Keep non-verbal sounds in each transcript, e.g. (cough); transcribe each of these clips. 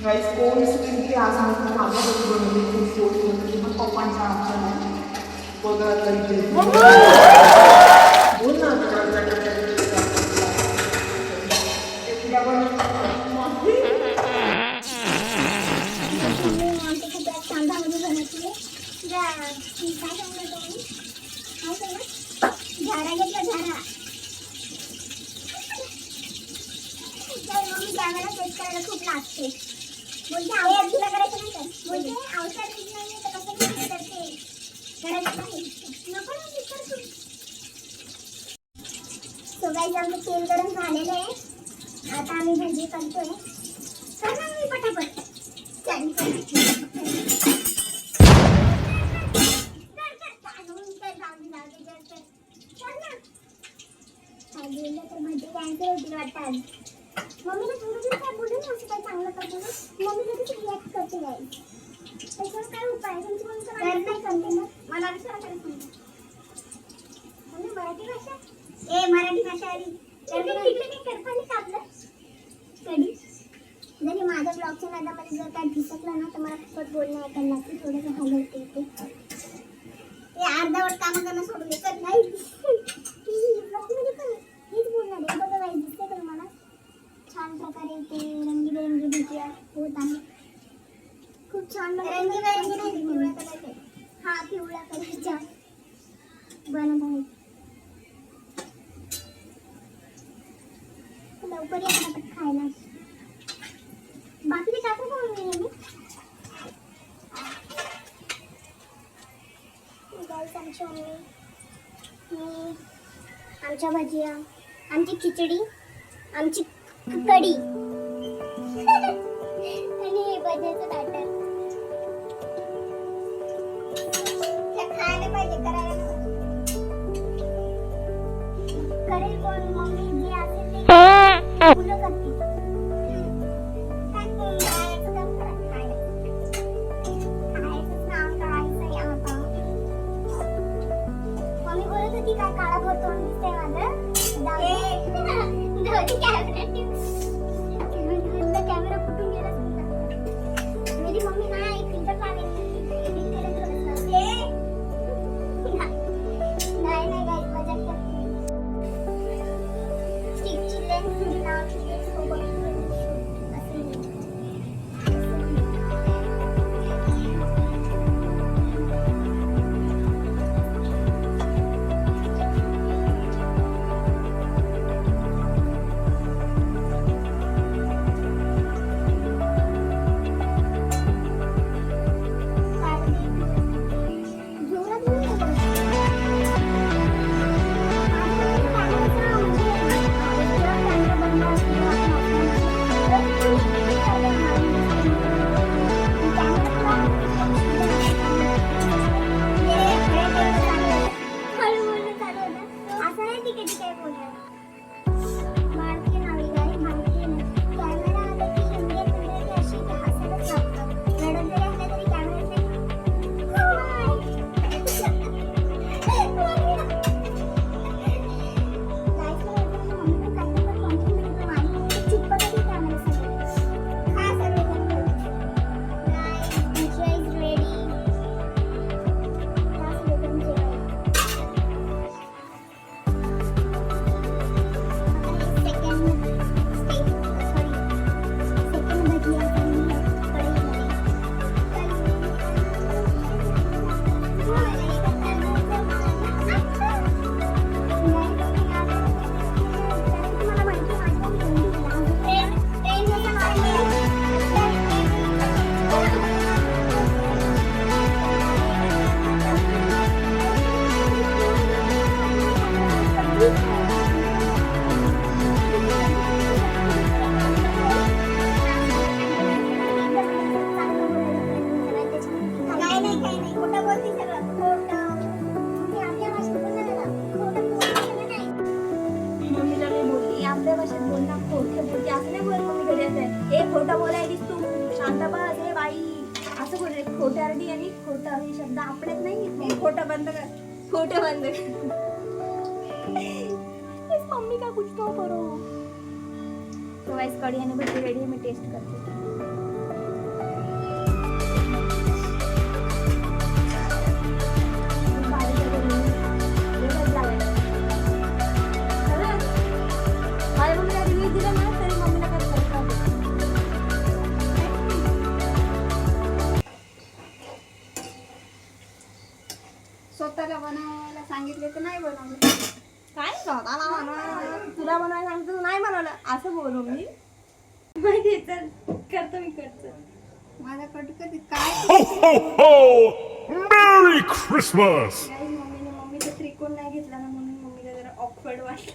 गाईस कोण की आज आम्ही माझ्या घरी बनवली पोस्ट बनवली पण पप्पांचा आमच्या नाही. बघा आता इथे बोल ना तिला पण आमच्या खूप तांदळामध्ये बनवते तुला काय सांगलं तुम्ही काय सांगलं झाडा घेतला झाडा तर मम्मी कॅमेरा सेट करायला खूप लागते बोलते औषध तुला करायचं नाही का बोलते औषध घेत नाही तर कसं घेतलं तर ते करायचं नाही नको ना मी करतो सो गाईज आमचं तेल गरम झालेलं आहे आता आम्ही भाजी करतोय कर ना मी पटापट तर चल. काय कर, काढून कर, जाऊ दे, कर, कर. कर ना. काय बोललं तर भजी cancel होतील वाटतं आज. मम्मीला थोडं दिवस काय बोलू ना असं काय चांगलं करतो ना मम्मी लगेच रिॲक्ट करते गाईज त्याच्यावर काय उपाय आहे? तुमची कोणतं वाटत नाही कंटेनर मला विचारा काय सांगा मम्मी मराठी भाषा ए मराठी भाषा आली तिकडे काय करता नाही का आपलं कधी जरी माझ्या ब्लॉगच्या नादामध्ये जर काय दिसतलं ना तर मला फक्त बोलणं ऐकायला लागते. थोडंसं हलवते ते ते अर्धावट कामं करणं सोडून देतात नाही. ब्लॉगमध्ये (laughs) पण हेच बोलणार आहे. बघा काही दिसते का छान प्रकारे ते रंगीबेरंगी भुजिया होत आहे. खूप छान रंगीबेरंगी नाही पिवळ्या कलरचे. हा पिवळ्या कलरच्या. बनत आहेत लवकर या पटापट खायला बाकी टाकू का मम्मी मी गाईस आमची मम्मी मी आमच्या भजिया आमची खिचडी आमची कढी आणि हे भज्याचं ताटं. खायला पाहिजे करायला. होती काय काळा भोर तोंड दिसतंय माझं जाऊ दे. (laughs) जाऊ दे, कॅमेरा ठेव. खोटं अर्धी आणि खोटं शब्द आपल्यात नाही खोटं बंद कर खोटं बंद कर. इस मम्मी का कुछ तो करो. तो वैसे कड़ी यानी भुजी रेडी है मैं टेस्ट करती. हूँ स्वतःला बनवायला सांगितले तर नाही बनवलं. काय स्वतःला बनवायला तुला बनवायला सांगतो तू नाही बनवलं असं बोलू मी. माहिती आहे, चल करतो मी करतो. माझ्याकडे कधी काय Christmas! काही मम्मीने मम्मीचा त्रिकोण नाही घेतला ना म्हणून मम्मीला जरा ऑकवर्ड वाटलं.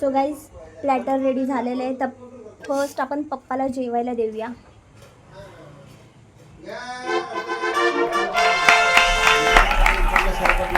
सो गाईज प्लॅटर रेडी झालेलं आहे. तर फर्स्ट आपण पप्पाला जेवायला देऊया.